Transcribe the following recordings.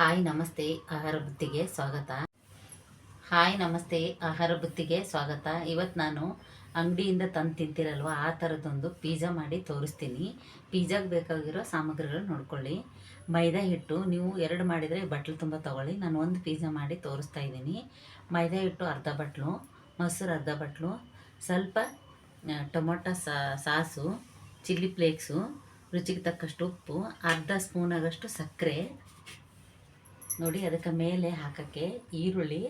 Hi ನಮಸ್ತೆ, ಆಹಾರ ಬುತ್ತಿಗೆ ಸ್ವಾಗತ. ಹಾಯ್ ನಮಸ್ತೆ, ಆಹಾರ ಬುತ್ತಿಗೆ ಸ್ವಾಗತ. ಇವತ್ತು ನಾನು ಅಂಗಡಿಯಿಂದ ತಂದು ತಿಂತೀರಲ್ವ, ಆ ಥರದ್ದೊಂದು ಪಿಜ್ಜಾ ಮಾಡಿ ತೋರಿಸ್ತೀನಿ. ಪಿಜ್ಜಾಗೆ ಬೇಕಾಗಿರೋ ಸಾಮಗ್ರಿಗಳು ನೋಡ್ಕೊಳ್ಳಿ. ಮೈದಾ ಹಿಟ್ಟು, ನೀವು ಎರಡು ಮಾಡಿದರೆ ಬಟ್ಲು ತುಂಬ ತೊಗೊಳ್ಳಿ. ನಾನು ಒಂದು ಪಿಜ್ಜಾ ಮಾಡಿ ತೋರಿಸ್ತಾ ಇದ್ದೀನಿ. ಮೈದಾ ಹಿಟ್ಟು ಅರ್ಧ ಬಟ್ಲು, ಮೊಸರು ಅರ್ಧ ಬಟ್ಲು, ಸ್ವಲ್ಪ ಟೊಮೊಟೊ ಸಾಸು, ಚಿಲ್ಲಿ ಫ್ಲೇಕ್ಸು, ರುಚಿಗೆ ತಕ್ಕಷ್ಟು ಉಪ್ಪು, ಅರ್ಧ ಸ್ಪೂನಾಗಷ್ಟು ಸಕ್ಕರೆ ನೋಡಿ ಅದಕ್ಕೆ ಮೇಲೆ ಹಾಕೋಕ್ಕೆ ಈರುಳ್ಳಿ,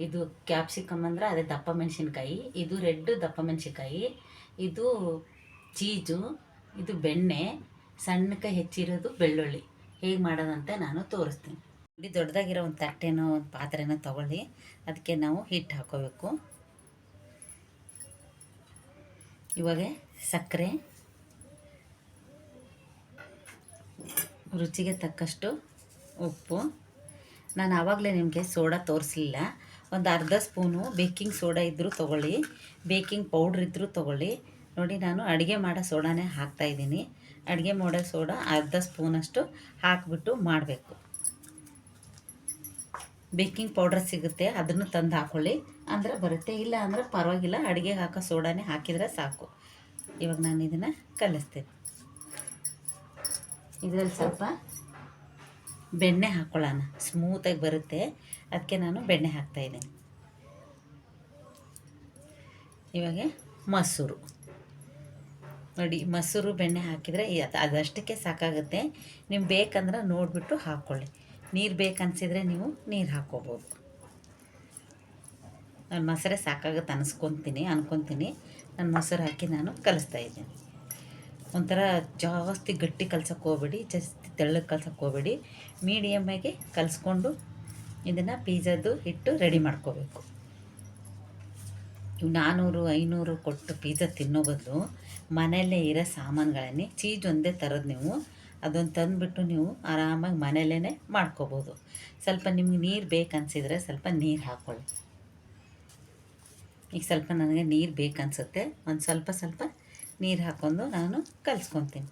ಇದು ಕ್ಯಾಪ್ಸಿಕಮ್ ಅಂದರೆ ಅದೇ ದಪ್ಪ ಮೆಣಸಿನ್ಕಾಯಿ, ಇದು ರೆಡ್ ದಪ್ಪ ಮೆಣಸಿನ್ಕಾಯಿ, ಇದು ಚೀಜು, ಇದು ಬೆಣ್ಣೆ, ಸಣ್ಣಕ್ಕೆ ಹೆಚ್ಚಿರೋದು ಬೆಳ್ಳುಳ್ಳಿ. ಹೇಗೆ ಮಾಡೋದಂತ ನಾನು ತೋರಿಸ್ತೀನಿ. ನೋಡಿ ದೊಡ್ಡದಾಗಿರೋ ಒಂದು ತಟ್ಟೆನೋ ಒಂದು ಪಾತ್ರೆನೋ ತೊಗೊಳ್ಳಿ. ಅದಕ್ಕೆ ನಾವು ಹಿಟ್ಟು ಹಾಕೋಬೇಕು. ಇವಾಗ ಸಕ್ಕರೆ. ರುಚಿಗೆ ತಕ್ಕಷ್ಟು ಉಪ್ಪು. ನಾನು ಆವಾಗಲೇ ನಿಮಗೆ ಸೋಡಾ ತೋರಿಸಲಿಲ್ಲ. ಒಂದು ಅರ್ಧ ಸ್ಪೂನು ಬೇಕಿಂಗ್ ಸೋಡಾ ಇದ್ದರೂ ತೊಗೊಳ್ಳಿ. ಬೇಕಿಂಗ್ ಪೌಡ್ರ್ ಇದ್ದರೂ ತೊಗೊಳ್ಳಿ. ನೋಡಿ, ನಾನು ಅಡುಗೆ ಮಾಡೋ ಸೋಡಾನೇ ಹಾಕ್ತಾಯಿದ್ದೀನಿ ಅಡುಗೆ ಮಾಡೋ ಸೋಡಾ ಅರ್ಧ ಸ್ಪೂನಷ್ಟು ಹಾಕಿಬಿಟ್ಟು ಮಾಡಬೇಕು. ಬೇಕಿಂಗ್ ಪೌಡ್ರ್ ಸಿಗುತ್ತೆ, ಅದನ್ನು ತಂದು ಹಾಕ್ಕೊಳ್ಳಿ ಅಂದರೆ ಬರುತ್ತೆ, ಇಲ್ಲ ಅಂದರೆ ಪರವಾಗಿಲ್ಲ ಅಡುಗೆಗೆ ಹಾಕೋ ಸೋಡಾನೇ ಹಾಕಿದರೆ ಸಾಕು. ಇವಾಗ ನಾನು ಇದನ್ನು ಕಲಿಸ್ತೀನಿ. ಇದರಲ್ಲಿ ಸ್ವಲ್ಪ ಬೆಣ್ಣೆ ಹಾಕ್ಕೊಳ್ಳೋಣ ಸ್ಮೂತಾಗಿ ಬರುತ್ತೆ. ಅದಕ್ಕೆ ನಾನು ಬೆಣ್ಣೆ ಹಾಕ್ತಾಯಿದ್ದೀನಿ ಇವಾಗ ಮೊಸರು. ನೋಡಿ, ಮೊಸರು, ಬೆಣ್ಣೆ ಹಾಕಿದರೆ ಅದು, ಅದಷ್ಟಕ್ಕೆ ಸಾಕಾಗುತ್ತೆ. ನಿಮ್ಗೆ ಬೇಕಂದ್ರೆ ನೋಡಿಬಿಟ್ಟು ಹಾಕ್ಕೊಳ್ಳಿ ನೀರು ಬೇಕನ್ಸಿದ್ರೆ ನೀವು ನೀರು ಹಾಕ್ಕೋಬೋದು ನಾನು ಮೊಸರೇ ಸಾಕಾಗುತ್ತೆ ಅನ್ಸ್ಕೊತೀನಿ, ಅನ್ಕೊತೀನಿ. ನಾನು ಮೊಸರು ಹಾಕಿ ನಾನು ಕಲಿಸ್ತಾ ಇದ್ದೀನಿ. ಒಂಥರ ಜಾಸ್ತಿ ಗಟ್ಟಿ ಕಲ್ಸಕ್ಕೆ ಹೋಗ್ಬೇಡಿ, ಜಾಸ್ತಿ ತೆಳ್ಳಗೆ ಕಲ್ಸಕ್ಕೆ ಹೋಗ್ಬೇಡಿ. ಮೀಡಿಯಮ್ಮಾಗಿ ಕಲಿಸ್ಕೊಂಡು ಇದನ್ನು ಪಿಜ್ಜಾದು ಹಿಟ್ಟು ರೆಡಿ ಮಾಡ್ಕೋಬೇಕು. ಇವು ನಾನ್ನೂರು ಐನೂರು ಕೊಟ್ಟು ಪಿಜ್ಜಾ ತಿನ್ನೋ ಬದಲು ಮನೆಯಲ್ಲೇ ಇರೋ ಸಾಮಾನುಗಳನ್ನೇ ಚೀಜ್ ಒಂದೇ ತರೋದು ನೀವು. ಅದೊಂದು ತಂದುಬಿಟ್ಟು ನೀವು ಆರಾಮಾಗಿ ಮನೆಯಲ್ಲೇ ಮಾಡ್ಕೋಬೋದು. ಸ್ವಲ್ಪ ನಿಮ್ಗೆ ನೀರು ಬೇಕನ್ಸಿದ್ರೆ ಸ್ವಲ್ಪ ನೀರು ಹಾಕ್ಕೊಳ್ಳಿ ಈಗ ಸ್ವಲ್ಪ ನನಗೆ ನೀರು ಬೇಕನ್ಸುತ್ತೆ. ಒಂದು ಸ್ವಲ್ಪ ಸ್ವಲ್ಪ ನೀರು ಹಾಕ್ಕೊಂಡು ನಾನು ಕಲಿಸ್ಕೊತೀನಿ.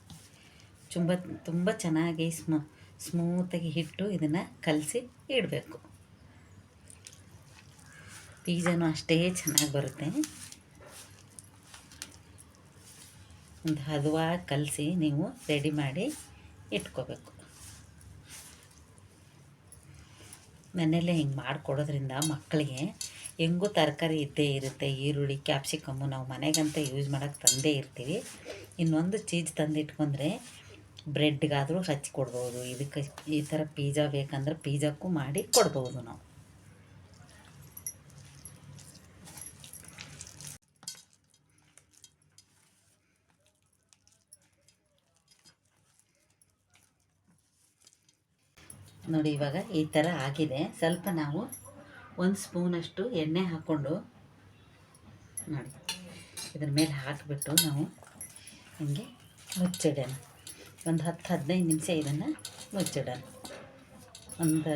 ತುಂಬ ತುಂಬ ಚೆನ್ನಾಗಿ ಸ್ಮೂ ಸ್ಮೂತಾಗಿ ಹಿಟ್ಟು ಇದನ್ನು ಕಲಸಿ ಇಡಬೇಕು. ಬೀಜನೂ ಅಷ್ಟೇ ಚೆನ್ನಾಗಿ ಬರುತ್ತೆ. ಒಂದು ಹದವಾಗಿ ಕಲಸಿ ನೀವು ರೆಡಿ ಮಾಡಿ ಇಟ್ಕೋಬೇಕು. ಮನೆಯಲ್ಲೇ ಹಿಂಗೆ ಮಾಡಿಕೊಡೋದ್ರಿಂದ ಮಕ್ಕಳಿಗೆ ಹೆಂಗೂ ತರಕಾರಿ ಇದ್ದೇ ಇರುತ್ತೆ, ಈರುಳ್ಳಿ ಕ್ಯಾಪ್ಸಿಕಮ್ಮು ನಾವು ಮನೆಗಂತ ಯೂಸ್ ಮಾಡೋಕ್ಕೆ ತಂದೇ ಇರ್ತೀವಿ. ಇನ್ನೊಂದು ಚೀಸ್ ತಂದಿಟ್ಕೊಂಡ್ರೆ ಬ್ರೆಡ್ಗಾದರೂ ಹಚ್ಚಿ ಕೊಡ್ಬೋದು. ಇದಕ್ಕೆ ಈ ಥರ ಪೀಜಾ ಬೇಕಂದ್ರೆ ಪೀಜಾಕ್ಕೂ ಮಾಡಿ ಕೊಡ್ಬೋದು ನಾವು. ನೋಡಿ ಇವಾಗ ಈ ಥರ ಆಗಿದೆ. ಸ್ವಲ್ಪ ನಾವು ಒಂದು ಸ್ಪೂನಷ್ಟು ಎಣ್ಣೆ ಹಾಕ್ಕೊಂಡು ನೋಡಿ, ಇದ್ರ ಮೇಲೆ ಹಾಕಿಬಿಟ್ಟು ನಾವು ಹಿಂಗೆ ಮುಚ್ಚಿಡೋಣ. ಒಂದು ಹತ್ತು ಹದಿನೈದು ನಿಮಿಷ ಇದನ್ನು ಮುಚ್ಚಿಡೋಣ. ಒಂದು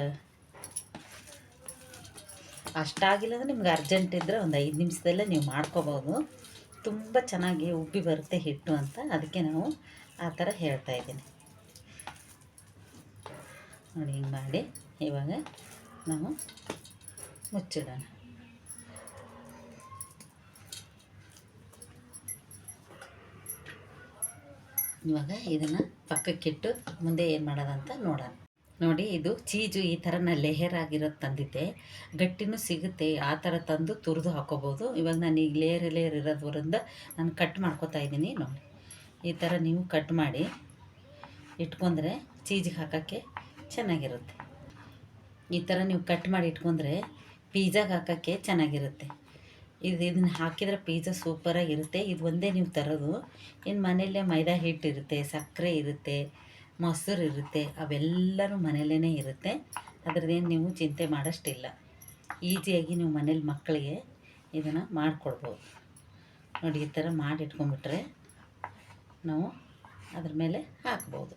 ಅಷ್ಟಾಗಿಲ್ಲ ಅಂದರೆ ನಿಮ್ಗೆ ಅರ್ಜೆಂಟ್ ಇದ್ದರೆ ಒಂದು ಐದು ನಿಮಿಷದಲ್ಲೇ ನೀವು ಮಾಡ್ಕೋಬೋದು. ತುಂಬ ಚೆನ್ನಾಗಿ ಉಬ್ಬಿ ಬರುತ್ತೆ ಹಿಟ್ಟು ಅಂತ, ಅದಕ್ಕೆ ನಾವು ಆ ಥರ ಹೇಳ್ತಾ ಇದ್ದೀನಿ. ನೋಡಿ, ಹಿಂಗೆ ಮಾಡಿ ಇವಾಗ ನಾವು ಮುಚ್ಚಿಡೋಣ ಇವಾಗ ಇದನ್ನು ಪಕ್ಕಕ್ಕಿಟ್ಟು ಮುಂದೆ ಏನು ಮಾಡೋದಂತ ನೋಡೋಣ. ನೋಡಿ, ಇದು ಚೀಜು ಈ ಥರ ನಾನು ಲೇಯರ್ ಆಗಿರೋದು ತಂದಿದ್ದೆ. ಗಟ್ಟಿನೂ ಸಿಗುತ್ತೆ, ಆ ಥರ ತಂದು ತುರಿದು ಹಾಕೋಬೋದು. ಇವಾಗ ನಾನು ಈಗ ಲೇಯರ್ ಲೇಯರ್ ಇರೋದ್ರಿಂದ ನಾನು ಕಟ್ ಮಾಡ್ಕೊತಾ ಇದ್ದೀನಿ ನೋಡಿ. ಈ ಥರ ನೀವು ಕಟ್ ಮಾಡಿ ಇಟ್ಕೊಂಡ್ರೆ ಚೀಜಿಗೆ ಹಾಕೋಕ್ಕೆ ಚೆನ್ನಾಗಿರುತ್ತೆ. ಈ ಥರ ನೀವು ಕಟ್ ಮಾಡಿ ಇಟ್ಕೊಂಡ್ರೆ ಪಿಜ್ಜಾಗೆ ಹಾಕೋಕ್ಕೆ ಚೆನ್ನಾಗಿರುತ್ತೆ. ಇದು ಇದನ್ನ ಹಾಕಿದ್ರೆ ಪಿಜ್ಜಾ ಸೂಪರಾಗಿರುತ್ತೆ ಇದು ಒಂದೇ ನೀವು ತರೋದು. ಇನ್ನು ಮನೆಯಲ್ಲೇ ಮೈದಾ ಹಿಟ್ಟು ಇರುತ್ತೆ, ಸಕ್ಕರೆ ಇರುತ್ತೆ, ಮೊಸರು ಇರುತ್ತೆ ಅವೆಲ್ಲರೂ ಮನೆಯಲ್ಲೇ ಇರುತ್ತೆ. ಅದ್ರದ್ದೇನು ನೀವು ಚಿಂತೆ ಮಾಡೋಷ್ಟಿಲ್ಲ. ಈಸಿಯಾಗಿ ನೀವು ಮನೇಲಿ ಮಕ್ಕಳಿಗೆ ಇದನ್ನು ಮಾಡಿಕೊಡ್ಬೋದು. ನೋಡಿ, ಈ ಥರ ಮಾಡಿ ಇಟ್ಕೊಂಡ್ಬಿಟ್ರೆ ನಾವು ಅದ್ರ ಮೇಲೆ ಹಾಕ್ಬೋದು.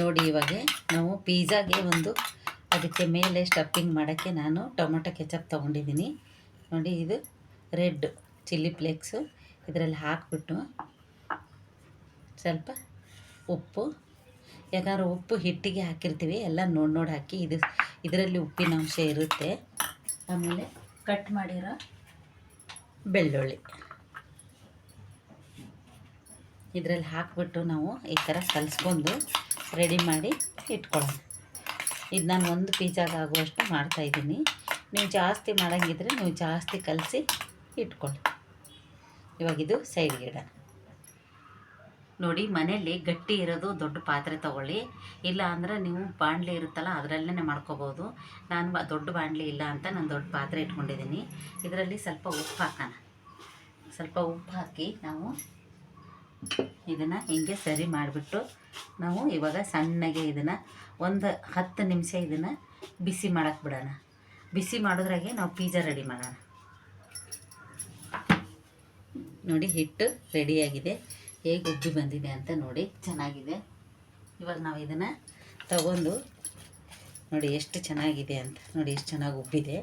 ನೋಡಿ ಇವಾಗ ನಾವು ಪಿಜ್ಜಾಗೆ ಒಂದು ಅದಕ್ಕೆ ಮೇಲೆ ಸ್ಟಫಿಂಗ್ ಮಾಡೋಕ್ಕೆ ನಾನು ಟೊಮೊಟೊ ಕೆಚಪ್ ತೊಗೊಂಡಿದ್ದೀನಿ. ನೋಡಿ ಇದು ರೆಡ್ ಚಿಲ್ಲಿ ಫ್ಲೇಕ್ಸು ಇದರಲ್ಲಿ ಹಾಕ್ಬಿಟ್ಟು ಸ್ವಲ್ಪ ಉಪ್ಪು, ಯಾಕಂದ್ರೆ ಉಪ್ಪು ಹಿಟ್ಟಿಗೆ ಹಾಕಿರ್ತೀವಿ, ಎಲ್ಲ ನೋಡಿ ನೋಡಿ ಹಾಕಿ ಇದು ಇದರಲ್ಲಿ ಉಪ್ಪಿನ ಅಂಶ ಇರುತ್ತೆ. ಆಮೇಲೆ ಕಟ್ ಮಾಡಿರೋ ಬೆಳ್ಳುಳ್ಳಿ. ಇದರಲ್ಲಿ ಹಾಕ್ಬಿಟ್ಟು ನಾವು ಈ ಥರ ಕಲಿಸ್ಕೊಂಡು ರೆಡಿ ಮಾಡಿ ಇಟ್ಕೊಳ್ಳೋಣ. ಇದು ನಾನು ಒಂದು ಪಿಜ್ಜಾಗೆ ಆಗುವಷ್ಟು ಮಾಡ್ತಾಯಿದ್ದೀನಿ ನೀವು ಜಾಸ್ತಿ ಮಾಡೋಂಗಿದ್ರೆ ನೀವು ಜಾಸ್ತಿ ಕಲಸಿ ಇಟ್ಕೊಳ್ಳಿ. ಇವಾಗ ಇದು ಸೈಡ್ಗೆ ಇಡೋಣ ನೋಡಿ, ಮನೆಯಲ್ಲಿ ಗಟ್ಟಿ ಇರೋದು ದೊಡ್ಡ ಪಾತ್ರೆ ತೊಗೊಳ್ಳಿ. ಇಲ್ಲ ಅಂದರೆ ನೀವು ಬಾಣಲೆ ಇರುತ್ತಲ್ಲ ಅದರಲ್ಲೇ ಮಾಡ್ಕೋಬೋದು. ನಾನು ದೊಡ್ಡ ಬಾಣಲೆ ಇಲ್ಲ ಅಂತ ನಾನು ದೊಡ್ಡ ಪಾತ್ರೆ ಇಟ್ಕೊಂಡಿದ್ದೀನಿ. ಇದರಲ್ಲಿ ಸ್ವಲ್ಪ ಉಪ್ಪು ಹಾಕೋಣ. ಸ್ವಲ್ಪ ಉಪ್ಪು ಹಾಕಿ ನಾವು ಇದನ್ನು ಹಿಂಗೆ ಸರಿ ಮಾಡಿಬಿಟ್ಟು ನಾವು ಇವಾಗ ಸಣ್ಣಗೆ ಇದನ್ನು ಒಂದು ಹತ್ತು ನಿಮಿಷ ಇದನ್ನು ಬಿಸಿ ಮಾಡೋಕ್ಕೆ ಬಿಡೋಣ. ಬಿಸಿ ಮಾಡೋದ್ರಾಗೆ ನಾವು ಪೀಜಾ ರೆಡಿ ಮಾಡೋಣ. ನೋಡಿ ಹಿಟ್ಟು ರೆಡಿಯಾಗಿದೆ ಹೇಗೆ ಉಬ್ಬಿ ಬಂದಿದೆ ಅಂತ ನೋಡಿ ಚೆನ್ನಾಗಿದೆ. ಇವಾಗ ನಾವು ಇದನ್ನು ತಗೊಂಡು ನೋಡಿ ಎಷ್ಟು ಚೆನ್ನಾಗಿದೆ ಅಂತ ನೋಡಿ ಎಷ್ಟು ಚೆನ್ನಾಗಿ ಉಬ್ಬಿದೆ.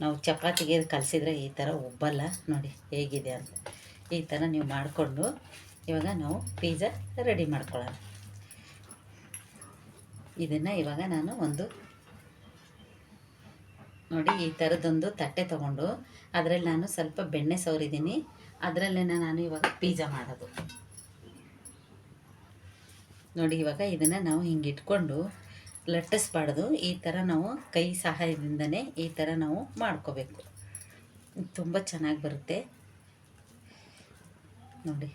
ನಾವು ಚಪಾತಿಗೆ ಕಲಸಿದ್ರೆ ಈ ಥರ ಉಬ್ಬಲ್ಲ ನೋಡಿ ಹೇಗಿದೆ ಅಂತ. ಈ ಥರ ನೀವು ಮಾಡಿಕೊಂಡು ಇವಾಗ ನಾವು ಪಿಜ್ಜಾ ರೆಡಿ ಮಾಡ್ಕೊಳ್ಳೋಣ. ಇದನ್ನು ಇವಾಗ ನಾನು ಒಂದು ನೋಡಿ ಈ ಥರದೊಂದು ತಟ್ಟೆ ತಗೊಂಡು ಅದರಲ್ಲಿ ನಾನು ಸ್ವಲ್ಪ ಬೆಣ್ಣೆ ಸವರಿದ್ದೀನಿ ಅದರಲ್ಲೇ ನಾನು ಇವಾಗ ಪಿಜ್ಜಾ ಮಾಡೋದು. ನೋಡಿ ಇವಾಗ ಇದನ್ನು ನಾವು ಹಿಂಗೆ ಇಟ್ಕೊಂಡು ಲಟ್ಟಿಸ್ಬಾರ್ದು ಈ ಥರ ನಾವು ಕೈ ಸಹಾಯದಿಂದನೇ ಈ ಥರ ನಾವು ಮಾಡ್ಕೋಬೇಕು. ತುಂಬ ಚೆನ್ನಾಗಿ ಬರುತ್ತೆ. ನೋಡಿ.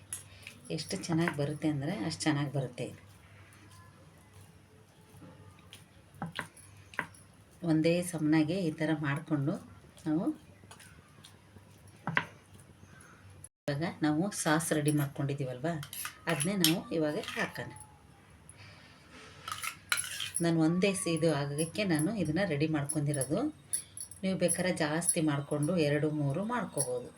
ಎಷ್ಟು ಚೆನ್ನಾಗಿ ಬರುತ್ತೆ ಅಂದರೆ ಅಷ್ಟು ಚೆನ್ನಾಗಿ ಬರುತ್ತೆ ಇದು. ಒಂದೇ ಸಮನಾಗೆ ಈ ಥರ ಮಾಡಿಕೊಂಡು ನಾವು ಇವಾಗ ನಾವು ಸಾಸ್ ರೆಡಿ ಮಾಡ್ಕೊಂಡಿದ್ದೀವಲ್ವ? ಅದನ್ನೇ ನಾವು ಇವಾಗ ಹಾಕೋಣ. ನಾನು ಒಂದೇ ಇದು ಆಗೋಕ್ಕೆ ನಾನು ಇದನ್ನು ರೆಡಿ ಮಾಡ್ಕೊಂಡಿರೋದು. ನೀವು ಬೇಕಾದ್ರೆ ಜಾಸ್ತಿ ಮಾಡಿಕೊಂಡು ಎರಡು, ಮೂರು ಮಾಡ್ಕೋಬೋದು.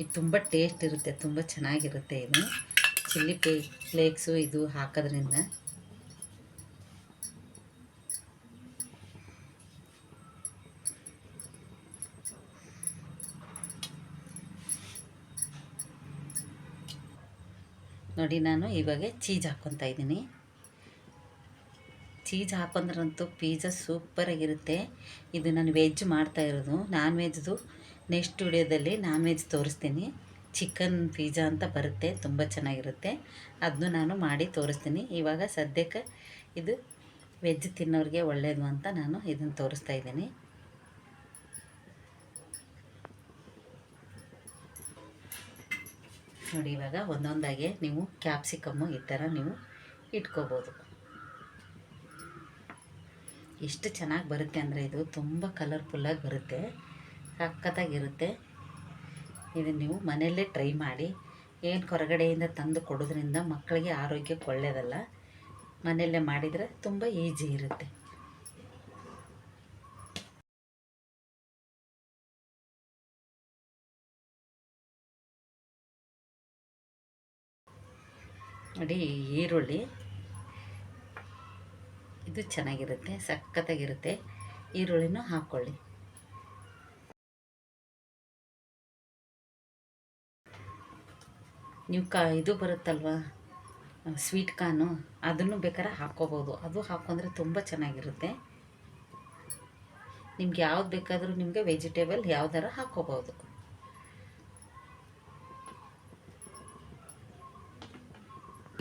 ಇದು ತುಂಬ ಟೇಸ್ಟ್ ಇರುತ್ತೆ, ತುಂಬ ಚೆನ್ನಾಗಿರುತ್ತೆ ಇದು. ಚಿಲ್ಲಿ ಪೇ ಫ್ಲೇಕ್ಸು ಇದು ಹಾಕೋದ್ರಿಂದ. ನೋಡಿ ನಾನು ಇವಾಗ ಚೀಸ್ ಹಾಕ್ಕೊತಾ ಇದ್ದೀನಿ. ಚೀಸ್ ಹಾಕೊಂಡ್ರಂತೂ ಪಿಜ್ಜಾ ಸೂಪರಾಗಿರುತ್ತೆ ಇದು ನಾನು ವೆಜ್ ಮಾಡ್ತಾ ಇರೋದು. ನಾನ್ ವೆಜ್ದು ನೆಕ್ಸ್ಟ್ ವಿಡಿಯೋದಲ್ಲಿ ನಾನ್ ವೆಜ್ ತೋರಿಸ್ತೀನಿ. ಚಿಕನ್ ಪಿಜ್ಜಾ ಅಂತ ಬರುತ್ತೆ, ತುಂಬ ಚೆನ್ನಾಗಿರುತ್ತೆ. ಅದನ್ನು ನಾನು ಮಾಡಿ ತೋರಿಸ್ತೀನಿ. ಇವಾಗ ಸದ್ಯಕ್ಕೆ ಇದು ವೆಜ್ ತಿನ್ನೋರಿಗೆ ಒಳ್ಳೆಯದು ಅಂತ ನಾನು ಇದನ್ನು ತೋರಿಸ್ತಾ ಇದ್ದೀನಿ. ನೋಡಿ, ಇವಾಗ ಒಂದೊಂದಾಗೆ ನೀವು ಕ್ಯಾಪ್ಸಿಕಮ್ಮು ಈ ಥರ ನೀವು ಇಟ್ಕೋಬೋದು. ಎಷ್ಟು ಚೆನ್ನಾಗಿ ಬರುತ್ತೆ ಅಂದರೆ ಇದು ತುಂಬ ಕಲರ್ಫುಲ್ಲಾಗಿ ಬರುತ್ತೆ. ಸಖತ್ತಾಗಿರುತ್ತೆ ಇದನ್ನು ನೀವು ಮನೆಯಲ್ಲೇ ಟ್ರೈ ಮಾಡಿ. ಏನು ಹೊರಗಡೆಯಿಂದ ತಂದು ಕೊಡೋದ್ರಿಂದ ಮಕ್ಕಳಿಗೆ ಆರೋಗ್ಯಕ್ಕೆ ಒಳ್ಳೆಯದಲ್ಲ ಮನೆಯಲ್ಲೇ ಮಾಡಿದರೆ ತುಂಬ ಈಜಿ ಇರುತ್ತೆ. ನೋಡಿ ಈರುಳ್ಳಿ. ಇದು ಚೆನ್ನಾಗಿರುತ್ತೆ, ಸಖತ್ತಾಗಿರುತ್ತೆ. ಈರುಳ್ಳಿನೂ ಹಾಕ್ಕೊಳ್ಳಿ ನೀವು ಕ ಇದು ಬರುತ್ತಲ್ವ? ಸ್ವೀಟ್ ಕಾರ್ನು ಅದನ್ನು ಬೇಕಾದ್ರೆ ಹಾಕ್ಕೋಬೋದು ಅದು ಹಾಕ್ಕೊಂಡ್ರೆ ತುಂಬ ಚೆನ್ನಾಗಿರುತ್ತೆ. ನಿಮ್ಗೆ ಯಾವ್ದು ಬೇಕಾದರೂ ನಿಮಗೆ ವೆಜಿಟೇಬಲ್ ಯಾವ್ದಾರ ಹಾಕ್ಕೋಬೋದು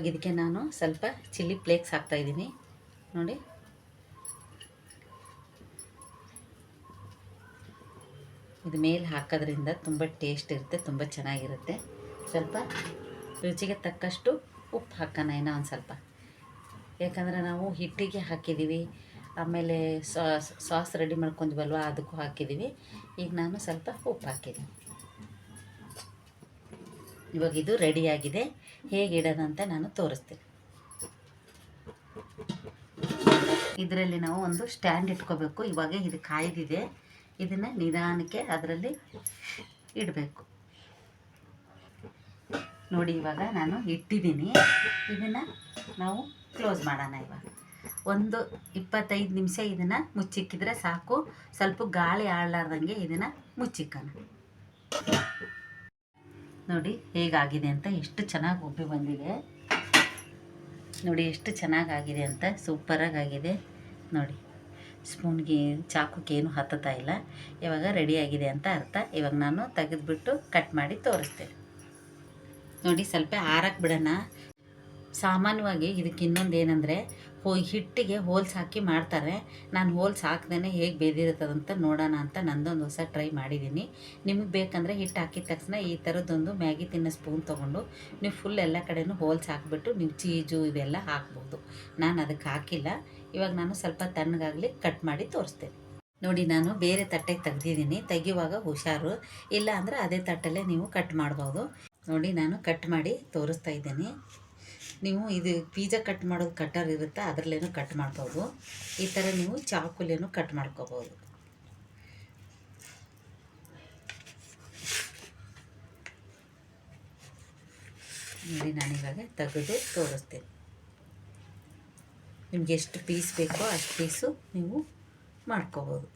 ಇದಕ್ಕೆ ನಾನು ಸ್ವಲ್ಪ ಚಿಲ್ಲಿ ಫ್ಲೇಕ್ಸ್ ಹಾಕ್ತಾಯಿದ್ದೀನಿ ನೋಡಿ. ಇದು ಮೇಲೆ ಹಾಕೋದ್ರಿಂದ ತುಂಬ ಟೇಸ್ಟ್ ಇರುತ್ತೆ, ತುಂಬ ಚೆನ್ನಾಗಿರುತ್ತೆ. ಸ್ವಲ್ಪ ರುಚಿಗೆ ತಕ್ಕಷ್ಟು ಉಪ್ಪು ಹಾಕೋಣ ಏನೋ ಒಂದು ಸ್ವಲ್ಪ. ಯಾಕಂದರೆ ನಾವು ಹಿಟ್ಟಿಗೆ ಹಾಕಿದ್ದೀವಿ, ಆಮೇಲೆ ಸಾಸ್ ಸಾಸ್ ರೆಡಿ ಮಾಡ್ಕೊಂಡಿವಲ್ವ ಅದಕ್ಕೂ ಹಾಕಿದ್ದೀವಿ. ಈಗ ನಾನು ಸ್ವಲ್ಪ ಉಪ್ಪು ಹಾಕಿದ್ದೀನಿ. ಇವಾಗ ಇದು ರೆಡಿಯಾಗಿದೆ ಹೇಗೆ ಇಡೋದಂತ ನಾನು ತೋರಿಸ್ತೀನಿ. ಇದರಲ್ಲಿ ನಾವು ಒಂದು ಸ್ಟ್ಯಾಂಡ್ ಇಟ್ಕೋಬೇಕು. ಇವಾಗ ಇದು ಕಾಯ್ದಿದೆ. ಇದನ್ನು ನಿಧಾನಕ್ಕೆ ಅದರಲ್ಲಿ ಇಡಬೇಕು. ನೋಡಿ ಇವಾಗ ನಾನು ಇಟ್ಟಿದ್ದೀನಿ. ಇದನ್ನು ನಾವು ಕ್ಲೋಸ್ ಮಾಡೋಣ ಇವಾಗ. ಒಂದು ಇಪ್ಪತ್ತೈದು ನಿಮಿಷ ಇದನ್ನು ಮುಚ್ಚಿಕ್ಕಿದ್ರೆ ಸಾಕು. ಸ್ವಲ್ಪ ಗಾಳಿ ಆಡಲಾರ್ದಂಗೆ ಇದನ್ನು ಮುಚ್ಚಿಕ್ಕೋಣ ನೋಡಿ ಹೇಗಾಗಿದೆ ಅಂತ ಎಷ್ಟು ಚೆನ್ನಾಗಿ ಉಬ್ಬಿ ಬಂದಿದೆ. ನೋಡಿ ಎಷ್ಟು ಚೆನ್ನಾಗಾಗಿದೆ ಅಂತ ಸೂಪರಾಗಿ ಆಗಿದೆ ನೋಡಿ ಸ್ಪೂನ್ಗೆ ಚಾಕುಕ್ಕೇನು ಏನು ಹತ್ತುತ್ತಾ ಇಲ್ಲ. ಇವಾಗ ರೆಡಿಯಾಗಿದೆ ಅಂತ ಅರ್ಥ. ಇವಾಗ ನಾನು ತೆಗೆದುಬಿಟ್ಟು ಕಟ್ ಮಾಡಿ ತೋರಿಸ್ತೇನೆ. ನೋಡಿ ಸ್ವಲ್ಪ ಆರಕ್ಕೆ ಬಿಡೋಣ. ಸಾಮಾನ್ಯವಾಗಿ ಇದಕ್ಕೆ ಇನ್ನೊಂದು ಏನಂದರೆ, ಹೋ, ಹಿಟ್ಟಿಗೆ ಹೋಲ್ಸ್ ಹಾಕಿ ಮಾಡ್ತಾರೆ. ನಾನು ಹೋಲ್ಸ್ ಹಾಕ್ದೇ ಹೇಗೆ ಬೇದಿರುತ್ತದಂತ ನೋಡೋಣ ಅಂತ ನಂದೊಂದು ಹೊಸ ಟ್ರೈ ಮಾಡಿದ್ದೀನಿ. ನಿಮಗೆ ಬೇಕಂದರೆ ಹಿಟ್ಟು ಹಾಕಿದ ತಕ್ಷಣ ಈ ಥರದ್ದೊಂದು ಮ್ಯಾಗಿ ತಿನ್ನೋ ಸ್ಪೂನ್ ತೊಗೊಂಡು ನೀವು ಫುಲ್ ಎಲ್ಲ ಕಡೆಯೂ ಹೋಲ್ಸ್ ಹಾಕಿಬಿಟ್ಟು ನೀವು ಚೀಜು ಇವೆಲ್ಲ ಹಾಕ್ಬೋದು. ನಾನು ಅದಕ್ಕೆ ಹಾಕಿಲ್ಲ. ಇವಾಗ ನಾನು ಸ್ವಲ್ಪ ತಣ್ಣಗಾಗಲಿ ಕಟ್ ಮಾಡಿ ತೋರಿಸ್ತೇನೆ. ನೋಡಿ, ನಾನು ಬೇರೆ ತಟ್ಟೆಗೆ ತೆಗ್ದಿದ್ದೀನಿ. ತೆಗೆಯುವಾಗ ಹುಷಾರು. ಇಲ್ಲ ಅಂದರೆ ಅದೇ ತಟ್ಟಲ್ಲೇ ನೀವು ಕಟ್ ಮಾಡ್ಬೋದು. ನೋಡಿ ನಾನು ಕಟ್ ಮಾಡಿ ತೋರಿಸ್ತಾ ಇದ್ದೀನಿ. ನೀವು ಇದು ಪೀಜಾ ಕಟ್ ಮಾಡೋದು ಕಟ್ಟರ್ ಇರುತ್ತೆ, ಅದರಲ್ಲೇನು ಕಟ್ ಮಾಡ್ಕೋಬೋದು ಈ ಥರ ನೀವು ಚಾಕುಲೇನು ಕಟ್ ಮಾಡ್ಕೋಬೋದು. ನೋಡಿ ನಾನಿವಾಗ ತೆಗೆದು ತೋರಿಸ್ತೀನಿ. ನಿಮ್ಗೆ ಎಷ್ಟು ಪೀಸ್ ಬೇಕೋ ಅಷ್ಟು ಪೀಸು ನೀವು ಮಾಡ್ಕೋಬೋದು.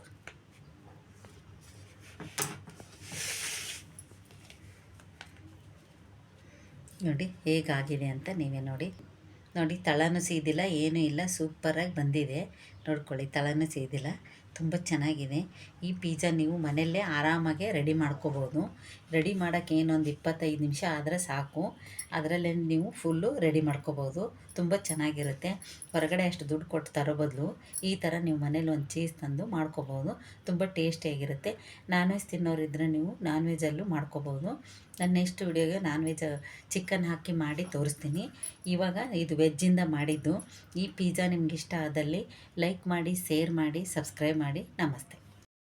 ನೋಡಿ ಹೇಗಾಗಿದೆ ಅಂತ ನೀವೇ ನೋಡಿ. ನೋಡಿ ತಳನೂ ಸೀದಿಲ್ಲ, ಏನೂ ಇಲ್ಲ, ಸೂಪರಾಗಿ ಬಂದಿದೆ. ನೋಡ್ಕೊಳ್ಳಿ, ತಳನೂ ಸೀದಿಲ್ಲ. ತುಂಬ ಚೆನ್ನಾಗಿದೆ. ಈ ಪಿಜ್ಜಾ ನೀವು ಮನೆಯಲ್ಲೇ ಆರಾಮಾಗೆ ರೆಡಿ ಮಾಡ್ಕೋಬೋದು. ರೆಡಿ ಮಾಡೋಕ್ಕೆ ಏನೊಂದು ಇಪ್ಪತ್ತೈದು ನಿಮಿಷ ಆದರೆ ಸಾಕು. ಅದರಲ್ಲೇ ನೀವು ಫುಲ್ಲು ರೆಡಿ ಮಾಡ್ಕೋಬೋದು. ತುಂಬ ಚೆನ್ನಾಗಿರುತ್ತೆ. ಹೊರಗಡೆ ಅಷ್ಟು ದುಡ್ಡು ಕೊಟ್ಟು ತರೋ ಬದಲು ಈ ಥರ ನೀವು ಮನೇಲಿ ಒಂದು ಚೀಸ್ ತಂದು ಮಾಡ್ಕೋಬೋದು. ತುಂಬ ಟೇಸ್ಟಿಯಾಗಿರುತ್ತೆ ನಾನ್ ವೆಜ್ ತಿನ್ನೋರಿದ್ದರೆ ನೀವು ನಾನ್ ವೆಜ್ಜಲ್ಲೂ ಮಾಡ್ಕೋಬೋದು. ನಾನು ನೆಕ್ಸ್ಟ್ ವಿಡಿಯೋಗೆ ನಾನ್ ವೆಜ್ ಚಿಕನ್ ಹಾಕಿ ಮಾಡಿ ತೋರಿಸ್ತೀನಿ. ಇವಾಗ ಇದು ವೆಜ್ಜಿಂದ ಮಾಡಿದ್ದು. ಈ ಪಿಜ್ಜಾ ನಿಮ್ಗೆ ಇಷ್ಟ ಆದಲ್ಲಿ ಲೈಕ್ ಮಾಡಿ, ಶೇರ್ ಮಾಡಿ, ಸಬ್ಸ್ಕ್ರೈಬ್ ಮಾಡಿ ನಮಸ್ತೆ